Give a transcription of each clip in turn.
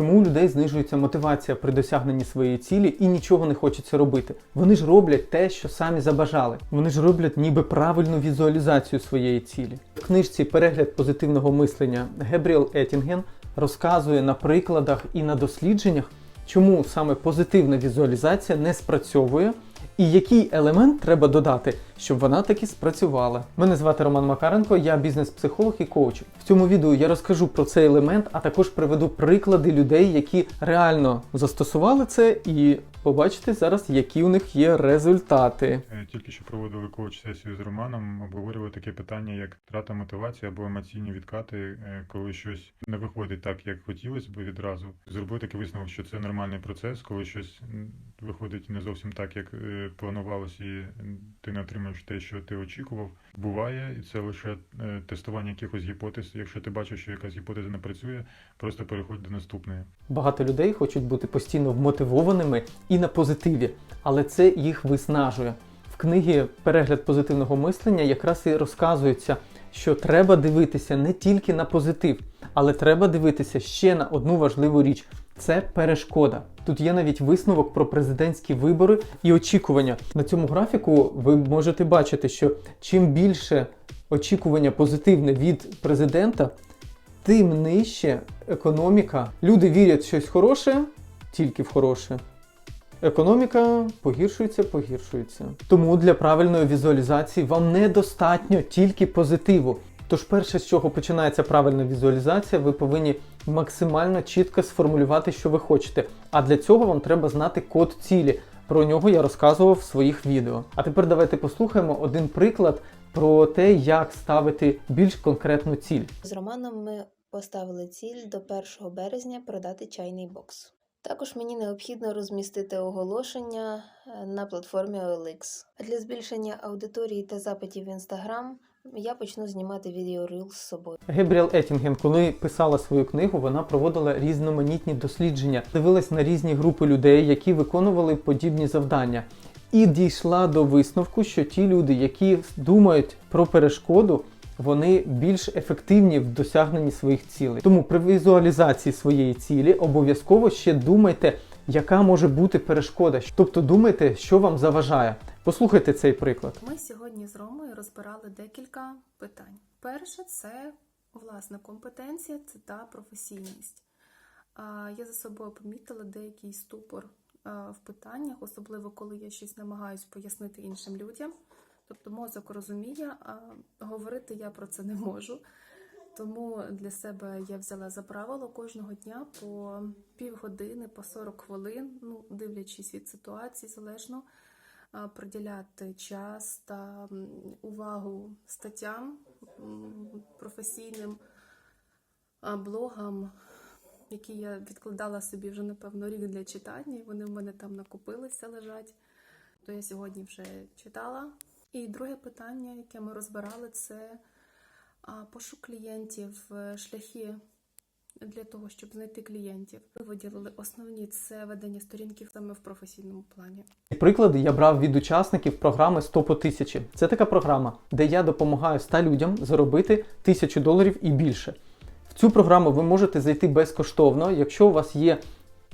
Чому у людей знижується мотивація при досягненні своєї цілі і нічого не хочеться робити? Вони ж роблять те, що самі забажали. Вони ж роблять ніби правильну візуалізацію своєї цілі. В книжці Перегляд позитивного мислення Гебріел Етінген розказує на прикладах і на дослідженнях, чому саме позитивна візуалізація не спрацьовує. І який елемент треба додати, щоб вона таки спрацювала? Мене звати Роман Макаренко, я бізнес-психолог і коуч. В цьому відео я розкажу про цей елемент, а також приведу приклади людей, які реально застосували це, і побачите зараз, які у них є результати. Е, Тільки що проводили коуч-сесію з Романом, обговорювали таке питання, як втрата мотивації або емоційні відкати, е, коли щось не виходить так, як хотілося б відразу. Зробив такий висновок, що це нормальний процес, коли щось виходить не зовсім так, як е, планувалось, і ти не отримуєш те, що ти очікував. Буває, і це лише тестування якихось гіпотез. Якщо ти бачиш, що якась гіпотеза не працює, просто переходь до наступної. Багато людей хочуть бути постійно вмотивованими і на позитиві, але це їх виснажує. В книгі Перегляд позитивного мислення якраз і розказується, що треба дивитися не тільки на позитив, але треба дивитися ще на одну важливу річ це перешкода. Тут є навіть висновок про президентські вибори і очікування. На цьому графіку ви можете бачити, що чим більше очікування позитивне від президента, тим нижче економіка. Люди вірять в щось хороше, тільки в хороше. Економіка погіршується, погіршується. Тому для правильної візуалізації вам недостатньо тільки позитиву. Тож, перше, з чого починається правильна візуалізація, ви повинні максимально чітко сформулювати, що ви хочете. А для цього вам треба знати код цілі. Про нього я розказував в своїх відео. А тепер давайте послухаємо один приклад про те, як ставити більш конкретну ціль. З Романом ми поставили ціль до 1 березня продати чайний бокс. Також мені необхідно розмістити оголошення е, на платформі OLX. Для збільшення аудиторії та запитів в Instagram я почну знімати відео Reels з собою. Гебріел Етінген, коли писала свою книгу, вона проводила різноманітні дослідження, дивилась на різні групи людей, які виконували подібні завдання, і дійшла до висновку, що ті люди, які думають про перешкоду, вони більш ефективні в досягненні своїх цілей. Тому при візуалізації своєї цілі обов'язково ще думайте, яка може бути перешкода. Тобто думайте, що вам заважає. Послухайте цей приклад. Ми сьогодні з Ромою розбирали декілька питань. Перше це власна компетенція, це та професійність. Я за собою помітила деякий ступор в питаннях, особливо коли я щось намагаюсь пояснити іншим людям. Тобто мозок розуміє, а говорити я про це не можу. Тому для себе я взяла за правило кожного дня по півгодини, по 40 хвилин, ну, дивлячись від ситуації, залежно приділяти час та увагу статтям професійним блогам, які я відкладала собі вже, напевно, рік для читання, і вони в мене там накопилися, лежать. То я сьогодні вже читала. І друге питання, яке ми розбирали, це пошук клієнтів, е, шляхи для того, щоб знайти клієнтів. Ми виділили основні це ведення сторінків саме в професійному плані. Приклади я брав від учасників програми 100 по 1000. Це така програма, де я допомагаю 100 людям заробити 1000 доларів і більше. В цю програму ви можете зайти безкоштовно, якщо у вас є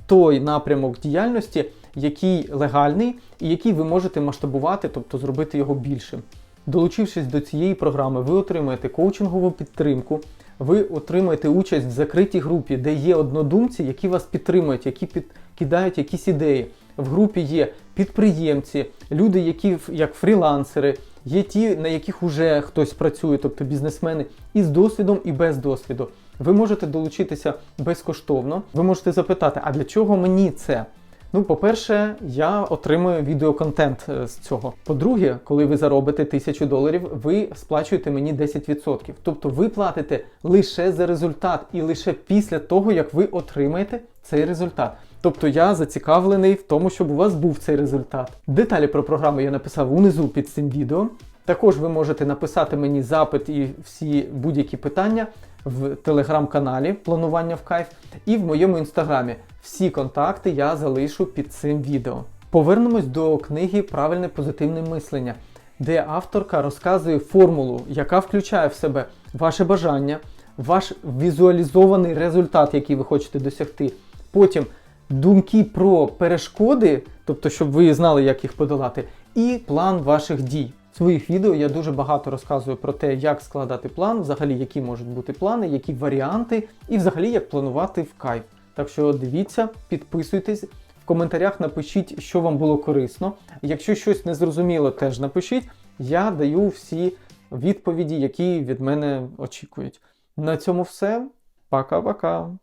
той напрямок діяльності, який легальний і який ви можете масштабувати, тобто зробити його більшим. Долучившись до цієї програми, ви отримаєте коучингову підтримку, ви отримаєте участь в закритій групі, де є однодумці, які вас підтримують, які підкидають якісь ідеї. В групі є підприємці, люди, які як фрілансери, є ті, на яких вже хтось працює, тобто бізнесмени, і з досвідом, і без досвіду. Ви можете долучитися безкоштовно. Ви можете запитати, а для чого мені це? Ну, по-перше, я отримую відеоконтент е, з цього. По-друге, коли ви заробите 1000 доларів, ви сплачуєте мені 10%. Тобто ви платите лише за результат і лише після того, як ви отримаєте цей результат. Тобто я зацікавлений в тому, щоб у вас був цей результат. Деталі про програму я написав унизу під цим відео. Також ви можете написати мені запит і всі будь-які питання в телеграм-каналі Планування в кайф і в моєму інстаграмі. Всі контакти я залишу під цим відео. Повернемось до книги Правильне позитивне мислення, де авторка розказує формулу, яка включає в себе ваше бажання, ваш візуалізований результат, який ви хочете досягти, потім думки про перешкоди, тобто, щоб ви знали, як їх подолати, і план ваших дій. В своїх відео я дуже багато розказую про те, як складати план, взагалі, які можуть бути плани, які варіанти, і взагалі як планувати в кайф. Так що дивіться, підписуйтесь. В коментарях напишіть, що вам було корисно. Якщо щось незрозуміло, теж напишіть. Я даю всі відповіді, які від мене очікують. На цьому все. Пока-пока.